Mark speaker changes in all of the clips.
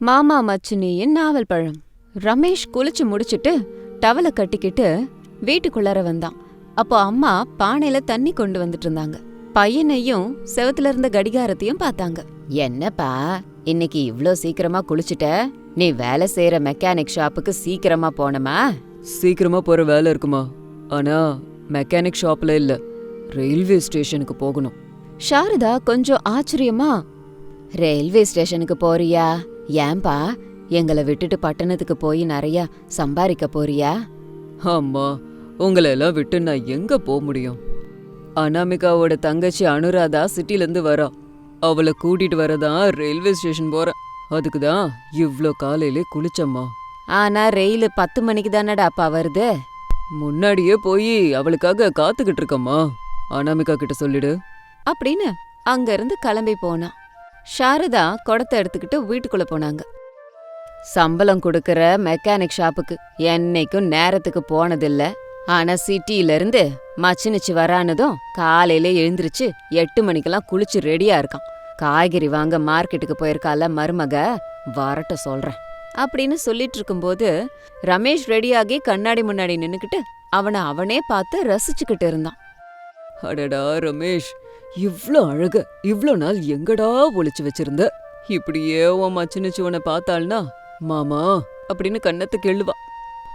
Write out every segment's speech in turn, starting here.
Speaker 1: மாமா மச்சினியின் நாவல் பழம். ரமேஷ் குளிச்சு முடிச்சிட்டு டவலை கட்டிக்கிட்டு வீட்டுக்குள்ளார வந்தான். அப்போ அம்மா பானையில தண்ணி கொண்டு வந்துட்டு இருந்தாங்க பையனையும் செவத்துல இருந்த கடிகாரத்தையும் பார்த்தாங்க. என்னப்பா இன்னைக்கு இவ்ளோ சீக்கிரமா குளிச்சுட்ட? நீ வேலை செய்யற மெக்கானிக் ஷாப்புக்கு சீக்கிரமா போனமா
Speaker 2: சீக்கிரமா போற வேலை இருக்குமா? ஆனா மெக்கானிக் ஷாப்ல இல்ல. ரயில்வே ஸ்டேஷனுக்கு போகணும்.
Speaker 1: சாரதா கொஞ்சம் ஆச்சரியமா ரயில்வே ஸ்டேஷனுக்கு போறியா? ஏன்பா எங்களை விட்டுட்டு பட்டணத்துக்கு போய் நிறைய சம்பாதிக்க போறியா?
Speaker 2: அம்மா உங்களை எல்லாம் விட்டு நான் எங்க போக முடியும்? அனாமிகாவோட தங்கச்சி அனுராதா சிட்டில இருந்து வரா. அவளை கூட்டிட்டு வரதான் ரயில்வே ஸ்டேஷன் போறேன். அதுக்கு தான் இவ்ளோ காலையிலே குளிச்சம்மா.
Speaker 1: ஆனா ரயில் பத்து மணிக்கு தானடா அப்பா வருது?
Speaker 2: முன்னாடியே போய் அவளுக்காக காத்துக்கிட்டு இருக்கம்மா. அனாமிகா கிட்ட சொல்லிடு.
Speaker 1: அப்படின்னு அங்க இருந்து கிளம்பி போனான் சாரதா குடத்தை எடுத்துக்கிட்டு வீட்டுக்குள்ள போனாங்க. சம்பளம் கொடுக்கற மெக்கானிக் ஷாப்புக்கு என்னைக்கும் நேரத்துக்கு போனதில்ல. ஆனா சிட்டில இருந்து மச்சினிச்சு வரானதும் காலையில எழுந்திருச்சு எட்டு மணிக்கெல்லாம் குளிச்சு ரெடியா இருக்கான். காய்கறி வாங்க மார்க்கெட்டுக்கு போயிருக்கால மருமக வரட்ட சொல்றேன். அப்படின்னு சொல்லிட்டு இருக்கும்போது ரமேஷ் ரெடியாகி கண்ணாடி முன்னாடி நின்னுக்கிட்டு அவனை அவனே பார்த்து ரசிச்சுக்கிட்டு இருந்தான்.
Speaker 2: அடடா ரமேஷ் இவ்ளோ அழக இவ்ளோ நாள் எங்கடா ஒளிச்சு வச்சிருந்த? இப்படியே உன் மச்சினிச்சு உன்னை பார்த்தாள்னா மாமா அப்படின்னு கண்ணத்தை கிள்ளுவா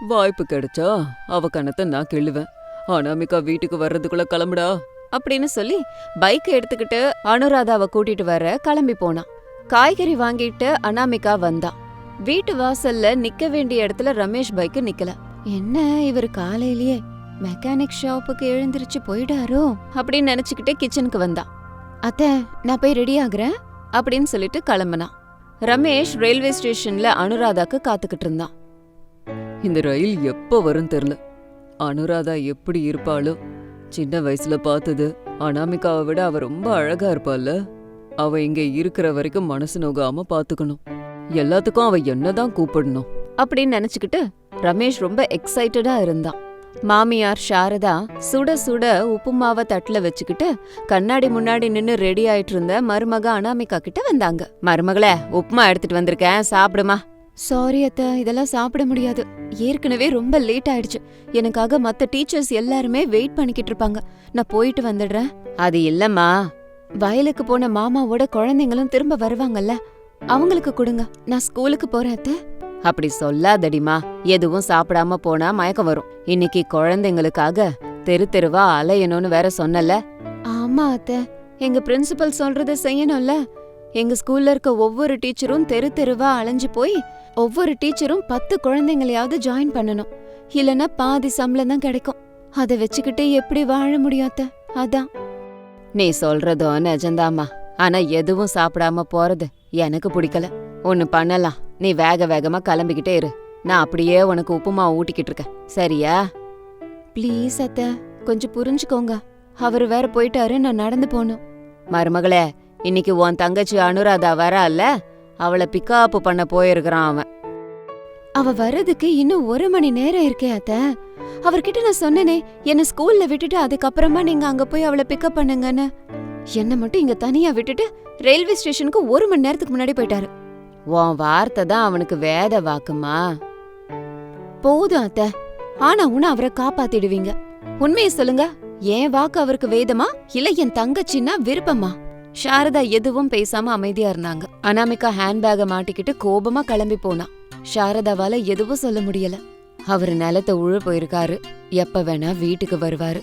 Speaker 2: வாய்ப்பு கிடைச்சா அவ கண்ணத்தை நான் கிள்ளுவேன் அனாமிகா வீட்டுக்கு வர்றதுக்குள்ள கிளம்புடா.
Speaker 1: அப்படின்னு சொல்லி பைக்கை எடுத்துக்கிட்டு அனுராதாவை கூட்டிட்டு வர கிளம்பி போனான். காய்கறி வாங்கிட்டு அனாமிகா வந்தா. வீட்டு வாசல்ல நிக்க வேண்டிய இடத்துல ரமேஷ் பைக் நிக்கல. என்ன இவர் காலையிலேயே மெக்கானிக் ஷாப்புக்கு எழுந்திருச்சு போயிடாரோ? அப்படின்னு நினைச்சுக்கிட்டே கிச்சனுக்கு வந்தா அத்த நான் போய் ரெடி ஆகுறேன் அப்படின்னு சொல்லிட்டு கிளம்புனான். ரமேஷ் ரயில்வே ஸ்டேஷன்ல அனுராதாக்கு காத்துக்கிட்டு இருந்தான்.
Speaker 2: இந்த ரயில் எப்போ வரும் தெரில அனுராதா எப்படி இருப்பாளோ? சின்ன வயசுல பார்த்தது. அனாமிகாவை விட அவ ரொம்ப அழகா இருப்பாள்ல. அவ இங்க இருக்கிற வரைக்கும் மனசு நோகாம பாத்துக்கணும் எல்லாத்துக்கும் அவ என்னதான் கூப்பிடணும்.
Speaker 1: அப்படின்னு நினைச்சுக்கிட்டு ரமேஷ் ரொம்ப எக்ஸைட்டடா இருந்தான். மாமியார் சாரதா சுட சுட உப்புமாவை தட்டுல வச்சுக்கிட்டு கண்ணாடி முன்னாடி நின்னு ரெடி ஆயிட்டு இருந்த மருமக அனாமிகா கிட்ட வந்தாங்க. மருமகளே உப்புமா எடுத்துட்டு வந்திருக்கேன் சாப்பிடுமா? சாரி அத்தை இதெல்லாம் சாப்பிட முடியாது. ஏற்கனவே ரொம்ப லேட் ஆயிடுச்சு. எனக்காக மத்த டீச்சர்ஸ் எல்லாருமே வெயிட் பண்ணிக்கிட்டு இருப்பாங்க. நான் போயிட்டு வந்துடுறேன். அது இல்லம்மா. வயலுக்கு போன மாமாவோட குழந்தைங்களும் திரும்ப வருவாங்கல்ல. அவங்களுக்கு கொடுங்க. நான் ஸ்கூலுக்கு போறேன் அத்தை. அப்படி சொல்லாதடிமா எதுவும் சாப்பிடாம போனா மயக்கம் வரும். இன்னைக்கு குழந்தைங்களுக்காக தெரு தெருவா அலையணும்னு வேற சொன்னல. ஆமா அத்த. எங்க பிரின்சிபல் சொல்றத செய்யணும்ல. எங்க ஸ்கூல்ல இருக்க ஒவ்வொரு டீச்சரும் தெரு தெருவா அலைஞ்சு போய் ஒவ்வொரு டீச்சரும் பத்து குழந்தைங்களையாவது ஜாயின் பண்ணணும். இல்லனா பாதி சம்பளம் தான் கிடைக்கும். அதை வச்சுக்கிட்டு எப்படி வாழ முடியும் அத்த? அதான். நீ சொல்றதும் நிஜந்தாம்மா ஆனா எதுவும் சாப்பிடாம போறது எனக்கு பிடிக்கல. ஒன்னு பண்ணலாம். நீ வேக வேகமா கிளம்பிக்கிட்டே இரு. நான் அப்படியே உனக்கு உப்புமா ஊட்டிக்கிட்டு இருக்கேன். சரியா? ப்ளீஸ் அத்த கொஞ்சம் புரிஞ்சுக்கோங்க. அவர் வேற போயிட்டாரு நான் நடந்து போகணும். மருமகளே இன்னைக்கு உன் தங்கச்சி அனுராதா வரல அவளை பிக்கப் பண்ண போயிருக்கிறான் அவன். அவ வர்றதுக்கு இன்னும் ஒரு மணி நேரம் இருக்கே அத்த. அவர்கிட்ட நான் சொன்னேனே என்ன ஸ்கூல்ல விட்டுட்டு அதுக்கப்புறமா நீங்க அங்க போய் அவளை பிக்கப் பண்ணுங்கன்னு. என்ன மட்டும் இங்க தனியா விட்டுட்டு ரயில்வே ஸ்டேஷனுக்கு ஒரு மணி நேரத்துக்கு முன்னாடி போயிட்டாரு. உன் வார்த்தை தான் அவனுக்கு வேத வாக்குமா? போதும் அத்த. ஆனா உன அவரை காப்பாத்திடுவீங்க. உண்மையை சொல்லுங்க. என் வாக்கு அவருக்கு வேதமா? இல்ல என் தங்கச்சின்னா விருப்பமா? சாரதா எதுவும் பேசாம அமைதியா இருந்தாங்க. அனாமிகா ஹேண்ட்பேக மாட்டிக்கிட்டு கோபமா கிளம்பி போனா. சாரதாவால எதுவும் சொல்ல முடியல. அவரு நிலத்தை உழு போயிருக்காரு. எப்ப வேணா வீட்டுக்கு வருவாரு.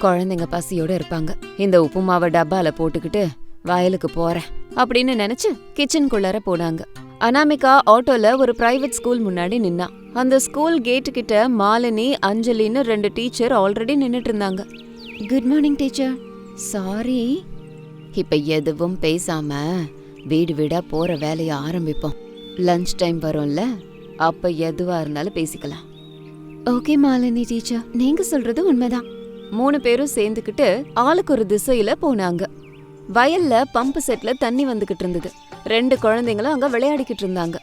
Speaker 1: குழந்தைங்க பசியோட இருப்பாங்க. இந்த உப்புமாவை டப்பால போட்டுக்கிட்டு வயலுக்கு போறேன். அப்படின்னு நினைச்சு கிச்சனுக்குள்ளார போனாங்க. அனாமிகா ஆட்டோல ஒரு பிரைவேட் ஸ்கூல் முன்னாடி நின்னா. அந்த ஸ்கூல் கேட்டு கிட்ட மாலினி அஞ்சலின்னு ரெண்டு டீச்சர் ஆல்ரெடி நின்னுட்டு இருந்தாங்க குட் மார்னிங் டீச்சர் சாரி இப்ப எதுவும் பேசாம வீடு வீடா போற வேலையை ஆரம்பிப்போம். லஞ்ச் டைம் வரும்ல அப்ப எதுவா இருந்தாலும் பேசிக்கலாம். ஓகே மாலினி டீச்சர் நீங்க சொல்றது உண்மைதான். மூணு பேரும் சேர்ந்துக்கிட்டு ஆளுக்கு ஒரு திசையில போனாங்க. வயல்ல பம்பு செட்ல தண்ணி வந்துகிட்டு இருந்தது. ரெண்டு குழந்தைங்களும் அங்க விளையாடிக்கிட்டு இருந்தாங்க.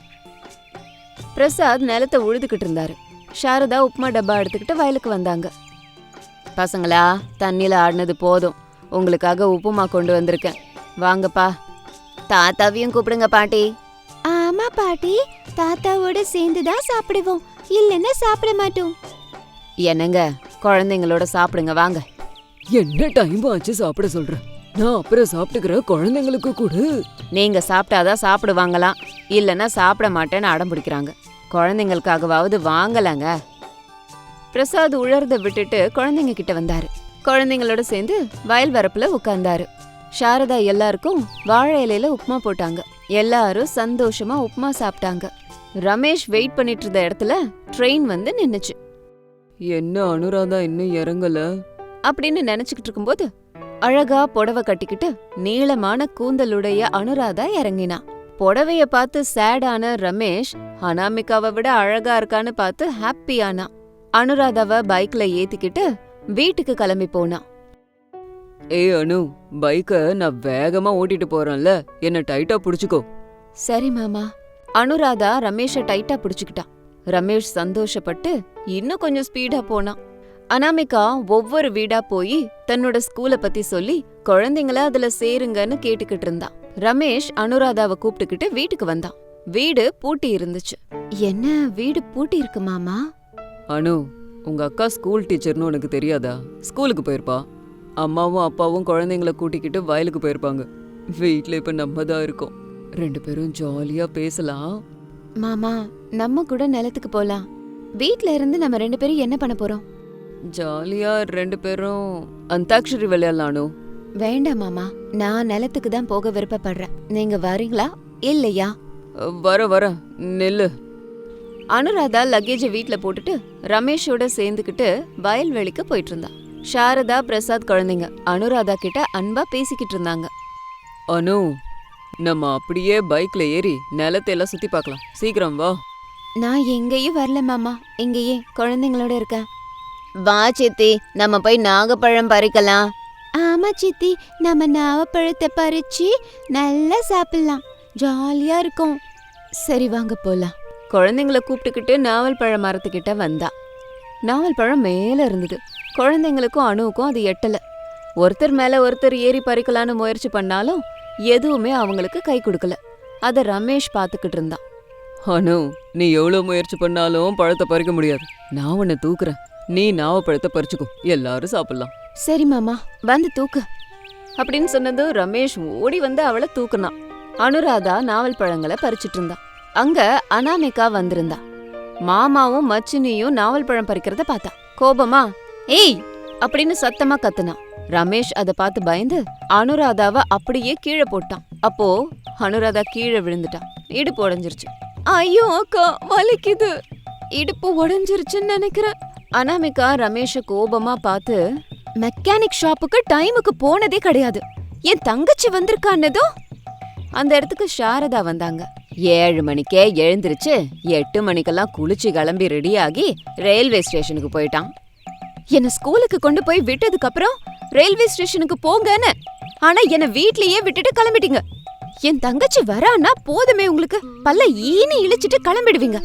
Speaker 1: பிரசாத் நிலத்தை உழுதுகிட்டு இருந்தாரு. சாரதா உப்புமா டப்பா எடுத்துக்கிட்டு வயலுக்கு வந்தாங்க. பசங்களா தண்ணியில ஆடினது போதும். உங்களுக்காக உப்புமா கொண்டு வந்திருக்கேன். வாங்கப்பா. தாத்தாவையும் கூப்பிடுங்க பாட்டி. ஆமா
Speaker 3: பாட்டி. தாத்தாவோட சேர்ந்து தான் சாப்பிடுவோம். இல்லைன்னா சாப்பிட மாட்டோம்.
Speaker 1: என்னங்க குழந்தைங்களோட சாப்பிடுங்க வாங்க.
Speaker 2: என்ன டைம் ஆச்சு சாப்பிட சொல்ற? நான் அப்புறம் சாப்பிட்டுக்கிறேன் குழந்தைங்களுக்கு கொடு.
Speaker 1: நீங்க சாப்பிட்டாதான் சாப்பிடுவாங்களாம் இல்லைன்னா சாப்பிட மாட்டேன்னு அடம் பிடிக்கிறாங்க. குழந்தைங்களுக்காகவாவது வாங்கலாங்க. பிரசாத் உழறத விட்டுட்டு குழந்தைங்க கிட்ட வந்தாரு. குழந்தைங்களோட சேர்ந்து வயல் வரப்புல உட்கார்ந்தாரு. சாரதா எல்லாருக்கும் வாழை இலையில உப்புமா போட்டாங்க. எல்லாரும் சந்தோஷமா உப்புமா சாப்பிட்டாங்க. ரமேஷ் வெயிட் பண்ணிட்டு இருந்த இடத்துல ட்ரெயின் வந்து நின்னுச்சு.
Speaker 2: என்ன அனுராதா இன்னும் இறங்கல?
Speaker 1: அப்படின்னு நினைச்சுக்கிட்டு இருக்கும்போது அழகா புடவை கட்டிக்கிட்டு நீளமான கூந்தலுடைய அனுராதா இறங்கினா. புடவைய பார்த்து சேடான ரமேஷ் அனாமிகாவை விட அழகா இருக்கான்னு பார்த்து ஹாப்பியானா அனுராதாவ பைக்ல ஏத்திக்கிட்டு வீட்டுக்கு கிளம்பி போனா.
Speaker 2: ஏய் அனு பைக்க நான் வேகமா ஓட்டிட்டு போறேன்ல என்ன டைட்டா புடிச்சுக்கோ.
Speaker 1: சரி மாமா. அனுராதா ரமேஷ டைட்டா பிடிச்சுக்கிட்டா. ரமேஷ் சந்தோஷப்பட்டு இன்னும் கொஞ்சம் ஸ்பீடா போனான் அனாமிகா ஒவ்வொரு வீடா போய் தன்னோட ஸ்கூல பத்தி சொல்லி குழந்தைங்கள அதுல சேருங்கன்னு கேட்டுக்கிட்டு இருந்தா. ரமேஷ் அனுராதாவை கூப்பிட்டுக்கிட்டு வீட்டுக்கு வந்தான். வீடு பூட்டி இருந்துச்சு. என்ன? வீடு பூட்டி இருக்கு மாமா?
Speaker 2: அனு உங்க அக்கா ஸ்கூல் டீச்சர்னு உனக்கு தெரியாதா? ஸ்கூலுக்கு போயிருப்பா. அம்மாவும் அப்பாவும் குழந்தைங்கள கூட்டிக்கிட்டு வயலுக்கு போயிருப்பாங்க. வீட்ல இப்ப நம்ம தான் இருக்கோம். ரெண்டு பேரும் ஜாலியா பேசலாம்.
Speaker 1: மாமா நம்ம கூட நிலத்துக்கு போலாம். வீட்ல இருந்து நம்ம ரெண்டு பேரும் என்ன பண்ண போறோம்?
Speaker 2: ஜாலியா ரெண்டு பேரும் அந்தாக்ஷரி விளையாடலாம் அனு
Speaker 1: வேண்டாம் மாமா நான் நிலத்துக்கு தான் போக விருப்பப்படுறேன். நீங்க வரீங்களா? இல்லையா?
Speaker 2: வர வர நெல்லு.
Speaker 1: அனுராதா லக்கேஜ வீட்ல போட்டுட்டு ரமேஷோட சேர்ந்துக்கிட்டு வயல்வெளிக்கு போயிட்டு இருந்தா சாரதா பிரசாத் குழந்தைங்க அனுராதா கிட்ட அன்பா பேசிக்கிட்டு இருந்தாங்க.
Speaker 2: அனு நம்ம அப்படியே பைக்ல ஏறி நிலத்தை எல்லாம் சுத்தி பார்க்கலாம். சீக்கிரம் வா.
Speaker 1: நான் எங்கேயும் வரல மாமா. இங்கேயே குழந்தைங்களோட இருக்கேன். வா சித்தி நம்ம போய் நாகப்பழம் பறிக்கலாம்.
Speaker 3: ஆமா சித்தி நம்ம நாவப்பழத்தை பறிச்சு நல்லா சாப்பிடலாம். ஜாலியா இருக்கும்.
Speaker 1: சரி வாங்க போலாம். குழந்தைங்கள கூப்பிட்டுக்கிட்டு நாவல் பழ மரத்துக்கிட்ட வந்தா. நாவல் பழம் மேல இருந்தது. குழந்தைங்களுக்கும் அணுவுக்கும் அது எட்டல. ஒருத்தர் மேல ஒருத்தர் ஏறி பறிக்கலான்னு முயற்சி பண்ணாலும் எதுவுமே அவங்களுக்கு கை கொடுக்கல. அத ரமேஷ் பாத்துக்கிட்டு இருந்தான்.
Speaker 2: அனு நீ எவ்வளவு முயற்சி பண்ணாலும் பழத்தை பறிக்க முடியாது. நான் உன்னை தூக்குறேன். நீ நாவப்பழத்தை பறிச்சுக்கோ. எல்லாரும் சாப்பிடலாம்.
Speaker 1: சரி மாமா. வந்து தூக்கு. அப்படின்னு சொன்னதும் ரமேஷ் ஓடி வந்து அவளை தூக்குனான். அனுராதா நாவல் பழங்களை பறிச்சிட்டு இருந்தா அங்க அனாமிகா வந்திருந்தா. மாமாவும் மச்சினியும் நாவல் பழம் பறிக்கிறத பார்த்தா. கோபமா ஏய்! அப்படின்னு சத்தமா கத்துனா. ரமேஷ் அத பார்த்து பயந்து அனுராதாவை அப்படியே கீழே போட்டான். அப்போ அனுராதா கீழே விழுந்துட்டான் இடுப்பு உடைஞ்சிருச்சு. ஐயோ அக்கா வலிக்குது. இடுப்பு உடைஞ்சிருச்சுன்னு நினைக்கிறேன். அனாமிகா ரமேஷ கோபமா பார்த்து மெக்கானிக் ஷாப்புக்கு டைமுக்கு போனதே கிடையாது. என் தங்கச்சி வந்திருக்கான்னதும் அந்த இடத்துக்கு சாரதா வந்தாங்க. ஏழு மணிக்கே எழுந்திருச்சு எட்டு மணிக்கெல்லாம் குளிச்சு கிளம்பி ரெடியாகி ரயில்வே ஸ்டேஷனுக்கு போயிட்டான். என்ன ஸ்கூலுக்கு கொண்டு போய் விட்டதுக்கு அப்புறம் ரயில்வே ஸ்டேஷனுக்கு போங்கன்னு. ஆனா என்ன வீட்லயே விட்டுட்டு கிளம்பிட்டீங்க. என் தங்கச்சி வரான்னா போதுமே உங்களுக்கு. பல்ல ஈனி இழிச்சிட்டு கிளம்பிடுவீங்க.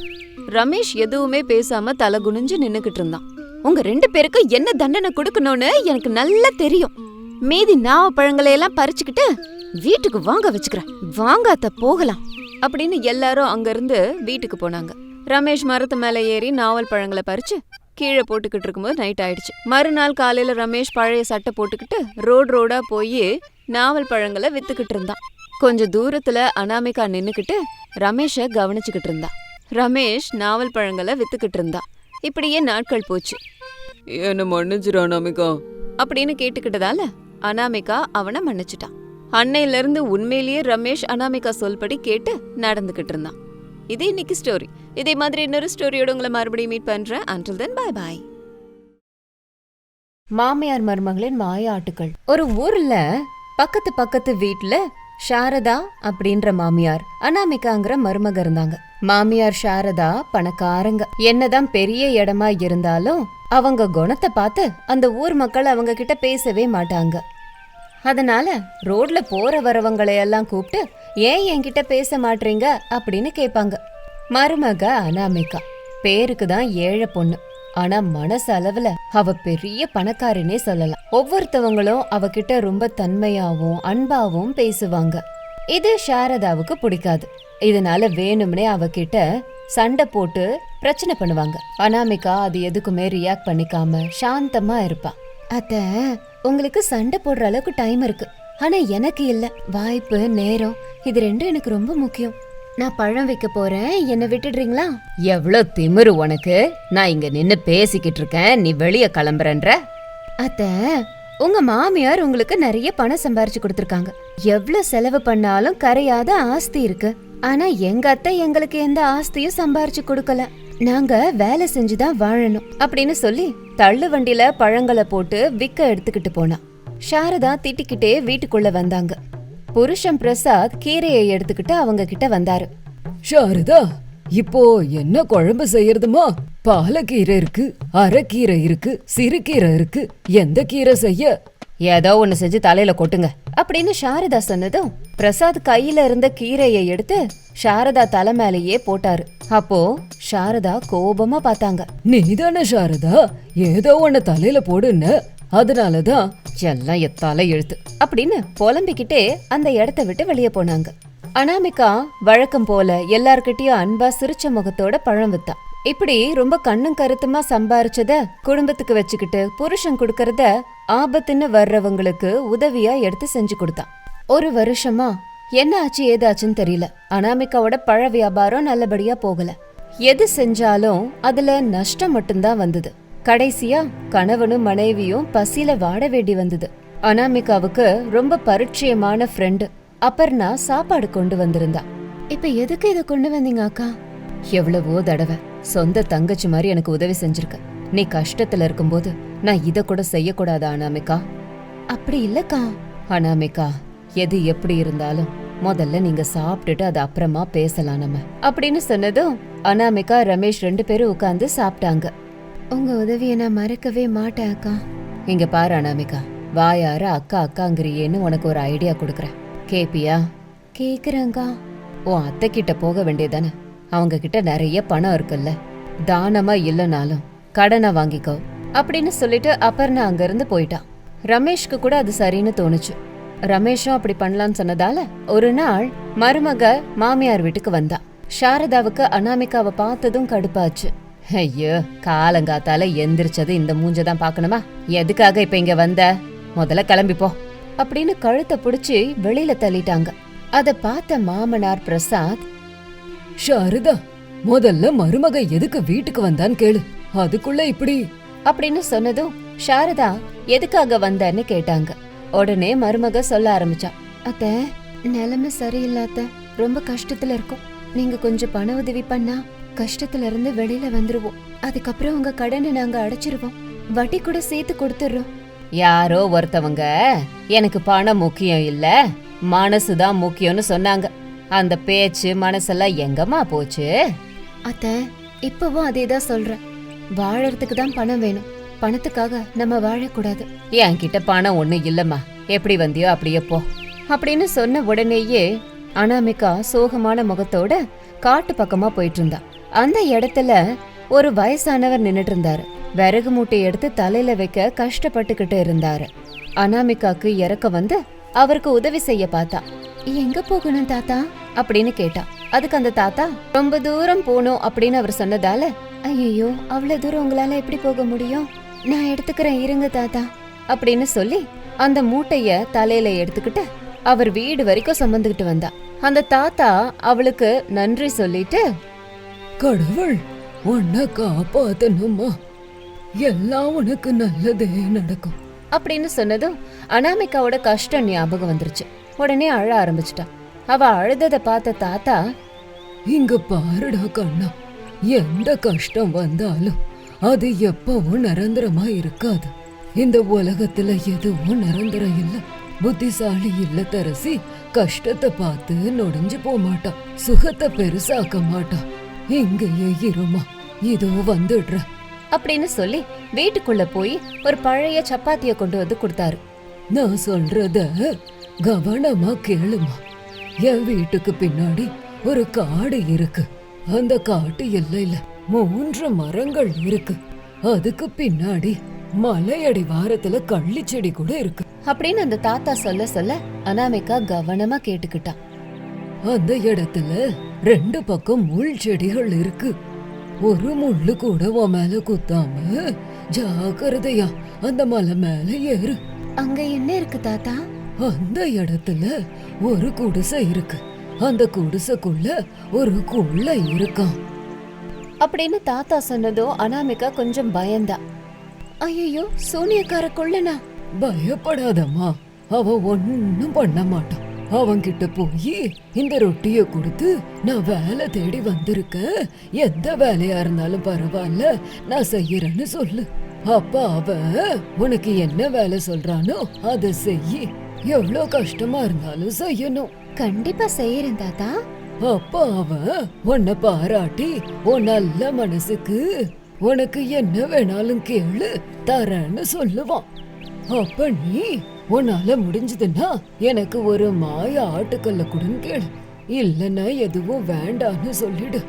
Speaker 1: ரமேஷ் எதுவுமே பேசாம தலை குனிஞ்சு நின்னுக்கிட்டு இருந்தான். உங்க ரெண்டு பேருக்கும் என்ன தண்டனை கொடுக்கணும்னு எனக்கு நல்லா தெரியும். மீதி நாவ பழங்களை எல்லாம் பறிச்சுக்கிட்டு வீட்டுக்கு வாங்க வச்சுக்கிறேன். வாங்காத்த போகலாம். அப்படின்னு எல்லாரும் அங்கிருந்து வீட்டுக்கு போனாங்க. ரமேஷ் மரத்து மேல ஏறி நாவல் பழங்களை பறிச்சு கீழே போட்டுக்கிட்டு இருக்கும்போது நைட் ஆயிடுச்சு. மறுநாள் காலையில ரமேஷ் பழைய சட்டை போட்டுக்கிட்டு ரோடு ரோடா போய் நாவல் பழங்களை வித்துக்கிட்டு இருந்தான். கொஞ்சம் தூரத்துல அனாமிகா நின்னுக்கிட்டு ரமேஷ கவனிச்சுக்கிட்டு இருந்தா. ரமேஷ் நாவல் பழங்களை வித்துக்கிட்டு இருந்தா. இப்படியே நாட்கள் போச்சு.
Speaker 2: என்ன மன்னிச்சிரு அனாமிகா.
Speaker 1: அப்படின்னு கேட்டுக்கிட்டதால அனாமிகா அவனை மன்னிச்சிட்டான் அன்னையில இருந்து உண்மையிலேயே ரமேஷ் அனாமிகா சொல்படி கேட்டு நடந்துகிட்டு இருந்தான் இது இன்னைக்கு ஸ்டோரி இதே மாதிரி இன்னொரு ஸ்டோரியோட உங்களை மறுபடியும் மீட் பண்றேன். அன்டில் தென் பை பாய் மாமியார் மருமகளின் மாயாட்டுகள் ஒரு ஊர்ல பக்கத்து பக்கத்து வீட்ல சாரதா அப்படின்ற மாமியார் அனாமிகாங்கிற மருமக இருந்தாங்க. மாமியார் சாரதா பணக்காரங்க. என்னதான் பெரிய இடமா இருந்தாலும் அவங்க குணத்தை பார்த்து அந்த ஊர் மக்கள் அவங்க கிட்ட பேசவே மாட்டாங்க. அதனால ரோட்ல போற வரவங்களை எல்லாம் கூப்பிட்டு ஏன் என்கிட்ட பேச மாட்டீங்க? அப்படின்னு கேட்பாங்க. மருமக அனாமிகா. பேருக்கு தான் ஏழை பொண்ணு. ஆனா மனசளவுல அவ பெரிய பணக்காரனே சொல்லலாம். ஒவ்வொருத்தவங்களும் அவகிட்ட ரொம்ப தன்மையாவும் அன்பாவும் பேசுவாங்க. இது சாரதாவுக்கு பிடிக்காது. இதனால வேணும்னே அவகிட்ட சண்டை போட்டு பிரச்சனை பண்ணுவாங்க. அனாமிகா அது எதுக்குமே ரியாக்ட் பண்ணிக்காம சாந்தமா இருப்பா. அத்த உங்களுக்கு சண்டை போடுற அளவுக்கு டைம் இருக்கு. ஆனா எனக்கு இல்ல. வாய்ப்பு நேரம் இது ரெண்டும் எனக்கு ரொம்ப முக்கியம். நான் பழம் வைக்க போறேன். என்ன விட்டுடுறீங்களா? எவ்வளவு திமிரு உனக்கு? நான் இங்க நின்னு பேசிக்கிட்டு இருக்கேன். நீ வெளிய கிளம்புறன்ற. அத்த உங்க மாமியார் உங்களுக்கு நிறைய பணம் சம்பாரிச்சு கொடுத்துருக்காங்க. எவ்வளவு செலவு பண்ணாலும் கரையாத ஆஸ்தி இருக்கு. ஆனா எங்க அத்தை எங்களுக்கு எந்த ஆஸ்தியும் சம்பாரிச்சு கொடுக்கல. நாங்க வேலை செஞ்சுதான் வாழணும் அப்படின்னு சொல்லி தள்ளு வண்டியில பழங்களை போட்டு விக்க எடுத்துக்கிட்டு போனா. சாரதா திட்டிக்கிட்டே வீட்டுக்குள்ள வந்தாங்க. புருஷன் பிரசாத் கீரையை எடுத்துக்கிட்டு அவங்க கிட்ட வந்தாரு.
Speaker 2: சாரதா இப்போ என்ன குழம்பு செய்யறதுமா? பாலக்கீரை இருக்கு அரைக்கீரை இருக்கு சிறுகீரை இருக்கு எந்த கீரை செய்ய?
Speaker 1: ஏதோ ஒண்ணு செஞ்சு தலையில கொட்டுங்க அப்படின்னு சாரதா சொன்னதும் பிரசாத் கையில இருந்த கீரையை எடுத்து சாரதா தலை மேலேயே போட்டாரு. அப்போ சாரதா கோபமா பார்த்தாங்க.
Speaker 2: நீதானே சாரதா ஏதோ ஒண்ணு தலையில போடுன்னு அதனாலதான்
Speaker 1: எல்லாம் எத்தால எழுத்து அப்படின்னு புலம்பிக்கிட்டே அந்த இடத்த விட்டு வெளியே போனாங்க. அனாமிகா வழக்கம் போல எல்லார்கிட்டயும் அன்பா சிரிச்ச முகத்தோட பழம் வித்தான் இப்படி ரொம்ப கண்ணும் கருத்துமா சம்பாரிச்சத குடும்பத்துக்கு வச்சுக்கிட்டு புருஷன் கொடுக்கறத ஆபத்துன்னு வர்றவங்களுக்கு உதவியா எடுத்து செஞ்சு கொடுத்தான் ஒரு வருஷமா என்ன ஆச்சு ஏதாச்சுன்னு தெரியல. அனாமிகாவோட பழ வியாபாரம் நல்லபடியா போகல. எது செஞ்சாலும் அதுல நஷ்டம் மட்டும்தான் வந்தது. கடைசியா கணவனும் மனைவியும் பசியில வாட வேண்டி வந்தது. அனாமிகாவுக்கு ரொம்ப பரிச்சயமான ஃப்ரெண்டு அபர்ணா சாப்பாடு கொண்டு வந்திருந்தா. இப்ப எதுக்கு இத கொண்டு வந்தீங்க அக்கா? எவ்வளவோ தடவை சொந்த தங்கச்சி மாதிரி எனக்கு உதவி செஞ்சிருக்க. நீ கஷ்டத்துல இருக்கும்போது நான் இத கூட செய்யக்கூடாதா அனாமிகா? அப்படி இல்லக்கா. அனாமிகா எது எப்படி இருந்தாலும் முதல்ல நீங்க சாப்பிட்டுட்டு அது அப்புறமா பேசலாம் நம்ம. அப்படின்னு சொன்னதும் அனாமிகா ரமேஷ் ரெண்டு பேரும் உட்கார்ந்து சாப்பிட்டாங்க. உங்க உதவியை நான் மறக்கவே மாட்டேன் அக்கா. இங்க பாரு அனாமிகா. வாயார அக்கா அக்காங்கிறியேன்னு உனக்கு ஒரு ஐடியா கொடுக்குறேன். கேப்பியா? கேக்குறேங்கா உன் அத்தை கிட்ட போக வேண்டியதானே? அவங்க கிட்ட நிறைய பணம் இருக்குல்ல? தானமா இல்லைனாலும் கடனை வாங்கிக்கோ. அப்படின்னு சொல்லிட்டு அபர்ணா அங்கிருந்து போயிட்டான் ரமேஷ்க்கு கூட அது சரின்னு தோணுச்சு. ரமேஷும் அப்படி பண்ணலாம்னு சொன்னதால ஒரு நாள் மருமக மாமியார் வீட்டுக்கு வந்தா. சாரதாவுக்கு அனாமிகாவை பார்த்ததும் கடுப்பாச்சு. ஐயோ காலங்காத்தால எந்திரிச்சது இந்த மூஞ்ச தான் பார்க்கணுமா? எதுக்காக இப்ப இங்க வந்த? முதல்ல கிளம்பிப்போ அப்படின்னு கழுத்தை புடிச்சு வெளியில தள்ளிட்டாங்க. அத பார்த்த மாமனார் பிரசாத்
Speaker 2: ஷாருதா முதல்ல மருமக எதுக்கு வீட்டுக்கு வந்தான்னு கேளு. அதுக்குள்ள இப்படி?
Speaker 1: அப்படின்னு சொன்னதும் சாரதா எதுக்காக வந்தன்னு கேட்டாங்க. உடனே மருமக சொல்ல ஆரம்பிச்சா அத்த நிலைமை சரியில்லாத ரொம்ப கஷ்டத்துல இருக்கும். நீங்க கொஞ்சம் பண உதவி பண்ணா கஷ்டத்துல இருந்து வெளியில வந்துருவோம். அதுக்கப்புறம் உங்க கடனை நாங்க அடைச்சிருவோம். வட்டி கூட சேர்த்து கொடுத்துடுறோம் யாரோ ஒருத்தவங்க எனக்கு பணம் முக்கியம் இல்ல மனசுதான் முக்கியம்னு சொன்னாங்க. அந்த பேச்சு மனசெல்லாம் எங்கம்மா போச்சு? அத்த இப்பவும் அதே தான் சொல்றேன். வாழறதுக்கு தான் பணம் வேணும். பணத்துக்காக நம்ம வாழக்கூடாது. என்கிட்ட பணம் ஒண்ணு இல்லம்மா. எப்படி வந்தியோ அப்படியே போ. அப்படின்னு சொன்ன உடனேயே அனாமிகா சோகமான முகத்தோட காட்டு பக்கமா போயிட்டு இருந்தா. அந்த இடத்துல ஒரு வயசானவர் நின்னுட்டு இருந்தாரு விறகு மூட்டை எடுத்து தலையில வைக்க கஷ்டப்பட்டுக்கிட்டு இருந்தாரு. அனாமிகாக்கு இறக்க வந்து அவருக்கு உதவி செய்ய பார்த்தா. எங்க போகணும் தாத்தா? அப்படின்னு கேட்டா. அதுக்கு அந்த தாத்தா ரொம்ப தூரம் போகணும் அப்படின்னு அவர் சொன்னதால ஐயோ அவ்வளவு தூரம் உங்களால எப்படி போக முடியும்? நான் எடுத்துக்கிறேன் இருங்க தாத்தா அப்படின்னு சொல்லி அந்த மூட்டைய தலையில எடுத்துக்கிட்டு அவர் வீடு வரைக்கும் சுமந்துக்கிட்டு வந்தா. அந்த தாத்தா அவளுக்கு நன்றி சொல்லிட்டு
Speaker 2: கடவுள் உன்னை காப்பாத்தணுமா? எல்லாம் உனக்கு நல்லதே நடக்கும்.
Speaker 1: அப்படின்னு சொன்னதும் அனாமிகாவோட கஷ்டம் ஞாபகம் வந்துருச்சு. உடனே அழ ஆரம்பிச்சிட்டா. அவ அழுதத பார்த்த தாத்தா
Speaker 2: இங்க பாருடா கண்ணா எந்த கஷ்டம் வந்தாலும் அது எப்பவும் நிரந்தரமா இருக்காது. இந்த உலகத்துல எதுவும் நிரந்தரம் இல்ல. புத்திசாலி இல்லத்தரசி கஷ்டத்தை பார்த்து நொடிஞ்சு போக மாட்டா சுகத்தை பெருசாக்க மாட்டா. இங்கேயே இருமா. இதோ வந்துடுற.
Speaker 1: அப்படின்னு சொல்லி வீட்டுக்குள்ள போய் ஒரு பழைய சப்பாத்திய கொண்டு வந்து கொடுத்தாரு.
Speaker 2: நான் சொல்றத கவனமா கேளுமா. என் வீட்டுக்கு பின்னாடி ஒரு காடு இருக்கு. அந்த காட்டு எல்லையில மூன்று மரங்கள் இருக்கு. அதுக்கு பின்னாடி மலையடி வாரத்துல கள்ளி செடி கூட இருக்கு.
Speaker 1: அப்படின்னு அந்த தாத்தா சொல்ல சொல்ல அனாமிகா கவனமா கேட்டுக்கிட்டான்
Speaker 2: அந்த இடத்துல ரெண்டு பக்கம் முள் செடிகள் இருக்கு. ஒரு முள்ளு கூட உன் மேல குத்தாம ஜாக்கிரதையா அந்த மலை மேல ஏறு.
Speaker 3: அங்க என்ன இருக்கு தாத்தா?
Speaker 2: அந்த இடத்துல ஒரு குடிசை இருக்கு. அந்த குடிசைக்குள்ள ஒரு குள்ள இருக்கான்.
Speaker 1: அப்படின்னு தாத்தா சொன்னதும் அனாமிகா கொஞ்சம் பயந்தா. ஐயோ சூனியக்கார கொள்ளனா?
Speaker 2: பயப்படாதம்மா. அவன் ஒன்னும் பண்ண மாட்டான் அவன்கிட்ட போய் இந்த ரொட்டிய கொடுத்து நான் வேலை தேடி வந்திருக்கேன் எந்த வேலையா இருந்தாலும் பரவாயில்ல நான் செய்யறேன்னு சொல்லு. அப்ப அவன் உனக்கு என்ன வேலை சொல்றானோ அதை செய். எவ்வளவு கஷ்டமா இருந்தாலும் செய்யணும்.
Speaker 3: கண்டிப்பா செய்யறேன் தாத்தா.
Speaker 2: அப்ப அவன் உன்னை பாராட்டி உன் நல்ல மனசுக்கு உனக்கு என்ன வேணாலும் கேளு தரேன்னு சொல்லுவான். அப்ப நீ உன்னால முடிஞ்சதுன்னா எனக்கு ஒரு மாய ஆட்டுக்கல்ல கொடுன்னு கேளு. இல்லைன்னா எதுவும் வேண்டான்னு சொல்லிடு.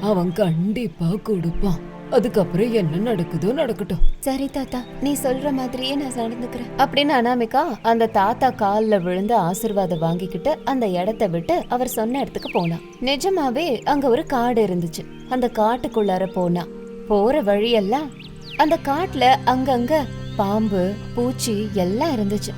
Speaker 2: அவன் கண்டிப்பா கொடுப்பான். அதுக்கப்புறம் என்ன நடக்குதோ நடக்கட்டும்.
Speaker 3: சரி தாத்தா. நீ சொல்ற மாதிரியே நான் நடந்துக்கிறேன்.
Speaker 1: அப்படின்னு அனாமிகா அந்த தாத்தா கால்ல விழுந்து ஆசிர்வாதம் வாங்கிக்கிட்டு அந்த இடத்த விட்டு அவர் சொன்ன இடத்துக்கு போனா நிஜமாவே அங்க ஒரு காடு இருந்துச்சு. அந்த காட்டுக்குள்ளார போனா. போற வழியெல்லாம் அந்த காட்டுல அங்கங்க பாம்பு பூச்சி எல்லாம் இருந்துச்சு.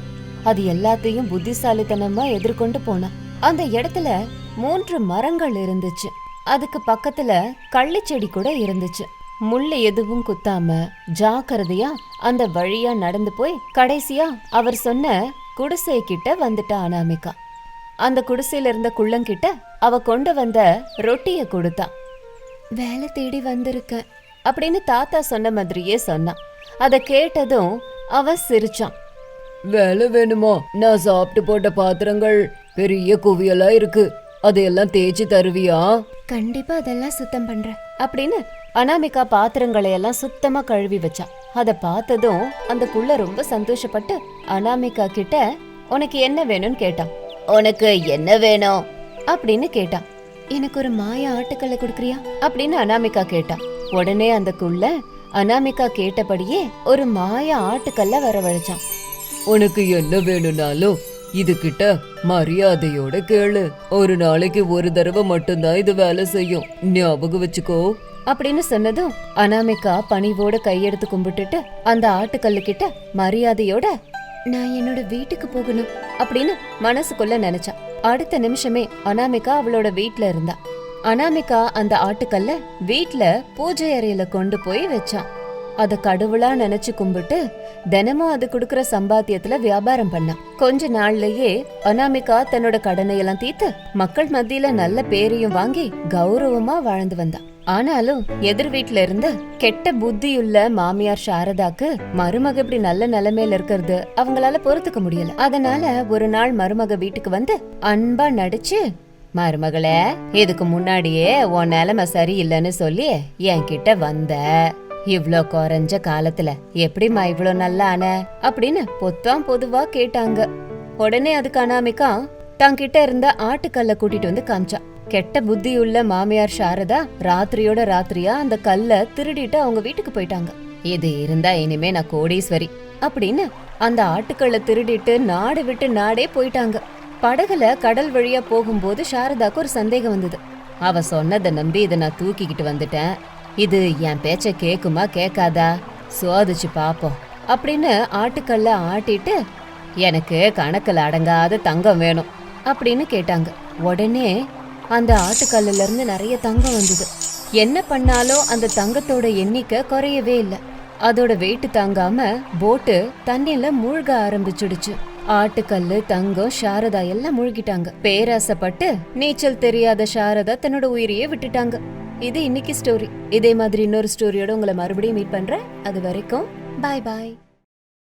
Speaker 1: அது எல்லாத்தையும் புத்திசாலித்தனமா எதிர்கொண்டு போனா. அந்த இடத்துல மூன்று மரங்கள் இருந்துச்சு. அதுக்கு பக்கத்துல கள்ளிச்செடி கூட இருந்துச்சு. முள்ளு எதுவும் குத்தாம ஜாக்கிரதையா அந்த வழியா நடந்து போய் கடைசியா அவர் சொன்ன குடிசை கிட்ட வந்துட்டா அனாமிகா. அந்த குடிசையில இருந்த குள்ளங்கிட்ட அவ கொண்டு வந்த ரொட்டிய கொடுத்தா.
Speaker 3: வேலை தேடி வந்திருக்கேன்
Speaker 1: அப்படின்னு தாத்தா சொன்ன மாதிரியே சொன்னான் அத கேட்டதும் அவ சிரிச்சான்.
Speaker 2: வேலை வேணுமா? நான் சாப்பிட்டு போட்ட பாத்திரங்கள் பெரிய குவியலா இருக்கு. அதையெல்லாம் தேய்ச்சி தருவியா?
Speaker 3: கண்டிப்பா அதெல்லாம் சுத்தம் பண்றேன்
Speaker 1: அப்படின்னு அனாமிகா பாத்திரங்களை எல்லாம் சுத்தமா கழுவி வச்சா. அத பார்த்ததும் அந்த புள்ள ரொம்ப சந்தோஷப்பட்டு அனாமிகா கிட்ட உனக்கு என்ன வேணும்னு கேட்டான். உனக்கு என்ன வேணும்? அப்படின்னு கேட்டான்.
Speaker 3: எனக்கு ஒரு மாய ஆட்டுக்கல்ல கொடுக்குறியா?
Speaker 1: அப்படின்னு அனாமிகா கேட்டான் உடனே அந்த குள்ள அனாமிகா கேட்டபடியே ஒரு மாய ஆட்டுக்கல்ல வரவழைச்சான்.
Speaker 2: உனக்கு என்ன வேணும்னாலும் இது கிட்ட மரியாதையோட கேளு. ஒரு நாளைக்கு ஒரு தடவை மட்டும்தான் இது வேலை செய்யும். ஞாபகம் வச்சுக்கோ.
Speaker 1: அப்படின்னு சொன்னதும் அனாமிகா பணிவோட கையெடுத்து கும்பிட்டுட்டு அந்த ஆட்டுக்கல்லு கிட்ட மரியாதையோட
Speaker 3: நான் என்னோட வீட்டுக்கு போகணும்
Speaker 1: அப்படின்னு மனசுக்குள்ள நினைச்சா அடுத்த நிமிஷமே அனாமிகா அவளோட வீட்ல இருந்தா. அனாமிகா அந்த ஆட்டுக்கல்ல வீட்ல பூஜை அறையில கொண்டு போய் வச்சான். அத கடவுளா நினைச்சு கும்பிட்டு தினமும் அது குடுக்கற சம்பாத்தியத்துல வியாபாரம் பண்ணான். கொஞ்ச நாள்லயே அனாமிகா தன்னோட கடனை எல்லாம் தீர்த்து மக்கள் மத்தியில நல்ல பேரையும் வாங்கி கௌரவமா வாழ்ந்து வந்தான். ஆனாலும் எதிர் வீட்ல இருந்த கெட்ட புத்தியுள்ள மாமியார் சாரதாக்கு மருமக இப்படி நல்ல நிலைமையில இருக்கிறது அவங்களால பொறுத்துக்க முடியல. அதனால ஒரு நாள் மருமக வீட்டுக்கு வந்து அன்பா நடிச்சு மருமகளே இதுக்கு முன்னாடியே உன் நிலைமை சரியில்லைன்னு சொல்லி என்கிட்ட வந்த. இவ்ளோ குறைஞ்ச காலத்துல எப்படிம்மா இவ்ளோ நல்லா ஆன அப்படின்னு பொத்தாம் பொதுவா கேட்டாங்க. உடனே அதுக்கு அனாமிக்கா தங்கிட்ட இருந்த ஆட்டுக்கல்ல கூட்டிட்டு வந்து காமிச்சான் கெட்ட புத்தி உள்ள மாமியார் சாரதா ராத்திரியோட ராத்திரியா அந்த கல்ல திருடிட்டு அவங்க வீட்டுக்கு போயிட்டாங்க. இது இருந்தா இனிமே நான் கோடீஸ்வரி அப்படின்னு அந்த ஆட்டுக்கல்ல திருடிட்டு நாடு விட்டு நாடே போயிட்டாங்க. படகுல கடல் வழியா போகும்போது சாரதாக்கு ஒரு சந்தேகம் வந்தது. அவ சொன்னதை நம்பி இதை நான் தூக்கிக்கிட்டு வந்துட்டேன். இது என் பேச்ச கேக்குமா கேக்காதா? சோதிச்சு பாப்போம் அப்படின்னு ஆட்டுக்கல்ல ஆட்டிட்டு எனக்கு கணக்கில் அடங்காத தங்கம் வேணும் அப்படின்னு கேட்டாங்க. உடனே அந்த ஆட்டுக்கல்லுல இருந்து நிறைய தங்கம் வந்தது. என்ன பண்ணாலும் அந்த தங்கத்தோட எண்ணிக்கை குறையவே இல்லை. அதோட வெயிட் தாங்காம போட்டு தண்ணியில மூழ்க ஆரம்பிச்சிடுச்சு. ஆட்டுக்கல்லு தங்கம் சாரதா எல்லாம் மூழ்கிட்டாங்க. பேராசைப்பட்டு நீச்சல் தெரியாத சாரதா தன்னோட உயிரையே விட்டுட்டாங்க. இது இன்னைக்கு ஸ்டோரி இதே மாதிரி இன்னொரு ஸ்டோரியோட உங்களை மறுபடியும் மீட் பண்றேன். அது வரைக்கும் பாய் பாய்